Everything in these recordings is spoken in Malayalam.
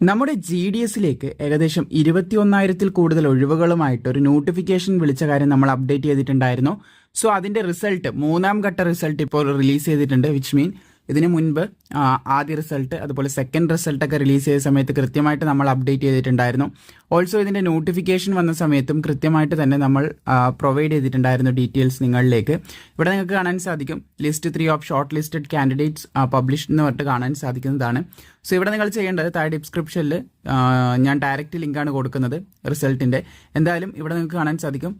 നമ്മുടെ ജി ഡി എസിലേക്ക് ഏകദേശം ഇരുപത്തി ഒന്നായിരത്തിൽ കൂടുതൽ ഒഴിവുകളുമായിട്ട് ഒരു നോട്ടിഫിക്കേഷൻ വിളിച്ച കാര്യം നമ്മൾ അപ്ഡേറ്റ് ചെയ്തിട്ടുണ്ടായിരുന്നു. സോ അതിന്റെ റിസൾട്ട് മൂന്നാം ഘട്ട റിസൾട്ട് ഇപ്പോൾ റിലീസ് ചെയ്തിട്ടുണ്ട് വിച്ച് മീൻ ഇതിന് മുൻപ് ആദ്യ റിസൾട്ട് അതുപോലെ സെക്കൻഡ് റിസൾട്ടൊക്കെ റിലീസ് ചെയ്ത സമയത്ത് കൃത്യമായിട്ട് നമ്മൾ അപ്ഡേറ്റ് ചെയ്തിട്ടുണ്ടായിരുന്നു. ഓൾസോ ഇതിന്റെ നോട്ടിഫിക്കേഷൻ വന്ന സമയത്തും കൃത്യമായിട്ട് തന്നെ നമ്മൾ പ്രൊവൈഡ് ചെയ്തിട്ടുണ്ടായിരുന്നു ഡീറ്റെയിൽസ് നിങ്ങളിലേക്ക്. ഇവിടെ നിങ്ങൾക്ക് കാണാൻ സാധിക്കും. List three of shortlisted candidates publish എന്ന് പറഞ്ഞിട്ട് കാണാൻ സാധിക്കുന്നതാണ്. സോ ഇവിടെ നിങ്ങൾ ചെയ്യേണ്ടത് താഴെ ഡിസ്ക്രിപ്ഷനിൽ ഞാൻ ഡയറക്റ്റ് ലിങ്കാണ് കൊടുക്കുന്നത് റിസൾട്ടിന്റെ എന്തായാലും ഇവിടെ നിങ്ങൾക്ക് കാണാൻ സാധിക്കും.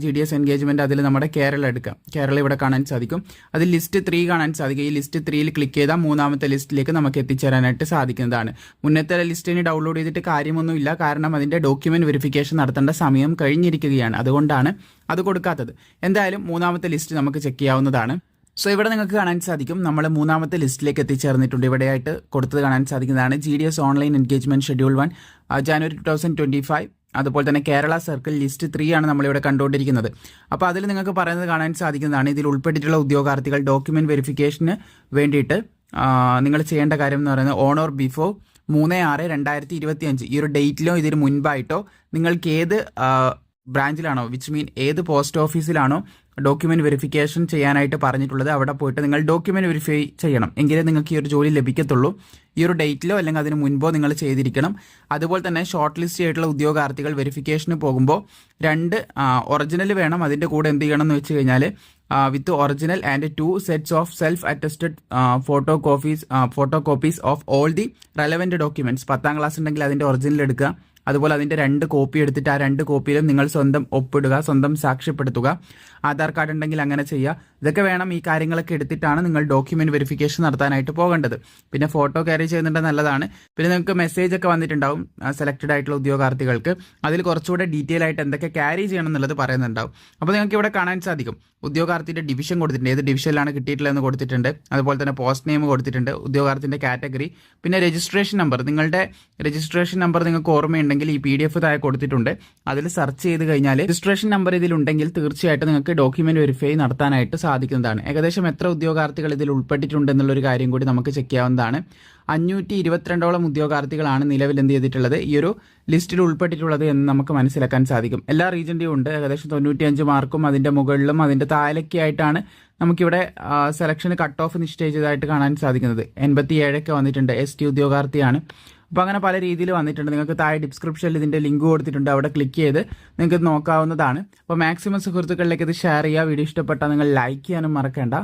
ജി ഡി എസ് എൻഗേജ്മെന്റ് അതിൽ നമ്മുടെ കേരള എടുക്കാം. കേരള ഇവിടെ കാണാൻ സാധിക്കും. അതിൽ ലിസ്റ്റ് ത്രീ കാണാൻ സാധിക്കും. ഈ ലിസ്റ്റ് ത്രീയിൽ ക്ലിക്ക് ചെയ്താൽ മൂന്നാമത്തെ ലിസ്റ്റിലേക്ക് നമുക്ക് എത്തിച്ചേരാനായിട്ട് സാധിക്കുന്നതാണ്. മുന്നത്തെ ലിസ്റ്റിന് ഡൗൺലോഡ് ചെയ്തിട്ട് കാര്യമൊന്നുമില്ല കാരണം അതിന്റെ ഡോക്യുമെന്റ് വെരിഫിക്കേഷൻ നടത്തേണ്ട സമയം കഴിഞ്ഞിരിക്കുകയാണ്. അതുകൊണ്ടാണ് അത് കൊടുക്കാത്തത്. എന്തായാലും മൂന്നാമത്തെ ലിസ്റ്റ് നമുക്ക് ചെക്ക് ചെയ്യാവുന്നതാണ്. സോ ഇവിടെ നിങ്ങൾക്ക് കാണാൻ സാധിക്കും. നമ്മൾ മൂന്നാമത്തെ ലിസ്റ്റിലേക്ക് എത്തിച്ചേർന്നിട്ടുണ്ട്. ഇവിടെയായിട്ട് കൊടുത്തത് കാണാൻ സാധിക്കുന്നതാണ് G D S online engagement schedule one January two thousand twenty five അതുപോലെ തന്നെ കേരള സർക്കിൾ ലിസ്റ്റ് ത്രീ ആണ് നമ്മളിവിടെ കണ്ടുകൊണ്ടിരിക്കുന്നത്. അപ്പോൾ അതിൽ നിങ്ങൾക്ക് പറയുന്നത് കാണാൻ സാധിക്കുന്നതാണ് ഇതിൽ ഉൾപ്പെട്ടിട്ടുള്ള ഉദ്യോഗാർത്ഥികൾ ഡോക്യുമെന്റ് വെരിഫിക്കേഷന് വേണ്ടിയിട്ട് നിങ്ങൾ ചെയ്യേണ്ട കാര്യം എന്ന് പറയുന്നത് ഓൺ ഓർ ബിഫോർ മൂന്ന് ആറ് രണ്ടായിരത്തി ഇരുപത്തി അഞ്ച് ഈ ഒരു ഡേറ്റിലോ ഇതിന് മുൻപായിട്ടോ നിങ്ങൾക്ക് ഏത് ബ്രാഞ്ചിലാണോ? വിച്ച് മീൻ ഏത് പോസ്റ്റ് ഓഫീസിലാണോ ഡോക്യുമെന്റ് വെരിഫിക്കേഷൻ ചെയ്യാനായിട്ട് പറഞ്ഞിട്ടുള്ളത്? അവിടെ പോയിട്ട് നിങ്ങൾ ഡോക്യുമെന്റ് വെരിഫൈ ചെയ്യണം. എങ്കിലേ നിങ്ങൾക്ക് ഈ ഒരു ജോലി ലഭിക്കത്തുള്ളൂ. ഈ ഒരു ഡേറ്റിലോ അല്ലെങ്കിൽ അതിന് മുൻപോ നിങ്ങൾ ചെയ്തിരിക്കണം. അതുപോലെ തന്നെ ഷോർട്ട് ലിസ്റ്റ് ചെയ്തിട്ടുള്ള ഉദ്യോഗാർത്ഥികൾ വെരിഫിക്കേഷന് പോകുമ്പോൾ രണ്ട് ഒറിജിനൽ വേണം. അതിന്റെ കൂടെ എന്ത് ചെയ്യണം എന്ന് വെച്ച് കഴിഞ്ഞാൽ with original and two sets of self attested photo copies photo copies of all the relevant documents പത്താം ക്ലാസ് ഉണ്ടെങ്കിൽ അതിന്റെ ഒറിജിനൽ എടുക്കുക. അതുപോലെ അതിന്റെ രണ്ട് കോപ്പി എടുത്തിട്ട് ആ രണ്ട് കോപ്പിയിലും നിങ്ങൾ സ്വന്തം ഒപ്പിടുക സ്വന്തം സാക്ഷ്യപ്പെടുത്തുക. ആധാർ കാർഡ് ഉണ്ടെങ്കിൽ അങ്ങനെ ചെയ്യുക. ഇതൊക്കെ വേണം ഈ കാര്യങ്ങളൊക്കെ എടുത്തിട്ടാണ് നിങ്ങൾ ഡോക്യുമെന്റ് വെരിഫിക്കേഷൻ നടത്താനായിട്ട് പോകേണ്ടത്. പിന്നെ ഫോട്ടോ ക്യാരി ചെയ്യുന്നുണ്ട് നല്ലതാണ്. പിന്നെ നിങ്ങൾക്ക് മെസ്സേജ് ഒക്കെ വന്നിട്ടുണ്ടാവും സെലക്റ്റഡ് ആയിട്ടുള്ള ഉദ്യോഗാർത്ഥികൾക്ക്. അതിൽ കുറച്ചുകൂടെ ഡീറ്റെയിൽ ആയിട്ട് എന്തൊക്കെ ക്യാരി ചെയ്യണം എന്നുള്ളത് പറയുന്നുണ്ടാവും. അപ്പോൾ നിങ്ങൾക്ക് ഇവിടെ കാണാൻ സാധിക്കും. ഉദ്യോഗാർത്ഥിയുടെ ഡിവിഷൻ കൊടുത്തിട്ടുണ്ട്. ഏത് ഡിവിഷനിലാണ് കിട്ടിയിട്ടുള്ളതെന്ന് കൊടുത്തിട്ടുണ്ട്. അതുപോലെ തന്നെ പോസ്റ്റ് നെയിം കൊടുത്തിട്ടുണ്ട്. ഉദ്യോഗാർത്ഥിന്റെ കാറ്റഗറി പിന്നെ രജിസ്ട്രേഷൻ നമ്പർ നിങ്ങളുടെ രജിസ്ട്രേഷൻ നമ്പർ നിങ്ങൾക്ക് ഓർമ്മയുണ്ടെങ്കിൽ ഈ പി ഡി എഫ് താഴെ കൊടുത്തിട്ടുണ്ട്. അതിൽ സെർച്ച് ചെയ്ത് കഴിഞ്ഞാൽ രജിസ്ട്രേഷൻ നമ്പർ ഇതിലുണ്ടെങ്കിൽ തീർച്ചയായിട്ടും നിങ്ങൾക്ക് ഡോക്യുമെന്റ് വെരിഫൈ നടത്താനായിട്ട് സാധിക്കുന്നതാണ്. ഏകദേശം എത്ര ഉദ്യോഗാർത്ഥികൾ ഇതിൽ ഉൾപ്പെട്ടിട്ടുണ്ട് എന്നുള്ളൊരു കാര്യം കൂടി നമുക്ക് ചെക്ക് ചെയ്യാവുന്നതാണ്. അഞ്ഞൂറ്റി ഇരുപത്തിരണ്ടോളം ഉദ്യോഗാർത്ഥികളാണ് നിലവിൽ എന്ത് ചെയ്തിട്ടുള്ളത് ഈ ഒരു ലിസ്റ്റിൽ ഉൾപ്പെട്ടിട്ടുള്ളത് എന്ന് നമുക്ക് മനസ്സിലാക്കാൻ സാധിക്കും. എല്ലാ റീജിയന്റെയും ഉണ്ട്. ഏകദേശം തൊണ്ണൂറ്റിയഞ്ച് മാർക്കും അതിന്റെ മുകളിലും അതിന്റെ താഴേക്കായിട്ടാണ് നമുക്കിവിടെ സെലക്ഷന് കട്ട് ഓഫ് നിശ്ചയിച്ചതായിട്ട് കാണാൻ സാധിക്കുന്നത്. എൺപത്തി ഏഴൊക്കെ വന്നിട്ടുണ്ട് എസ് ടി ഉദ്യോഗാർത്ഥിയാണ്. അപ്പോൾ അങ്ങനെ പല രീതിയിൽ വന്നിട്ടുണ്ട്. നിങ്ങൾക്ക് താഴെ ഡിസ്ക്രിപ്ഷനിൽ ഇതിന്റെ ലിങ്ക് കൊടുത്തിട്ടുണ്ട്. അവിടെ ക്ലിക്ക് ചെയ്ത് നിങ്ങൾക്ക് നോക്കാവുന്നതാണ്. അപ്പോൾ മാക്സിമം സുഹൃത്തുക്കളിലേക്ക് ഇത് ഷെയർ ചെയ്യുക. വീഡിയോ ഇഷ്ടപ്പെട്ടാൽ നിങ്ങൾ ലൈക്ക് ചെയ്യാനും മറക്കേണ്ട.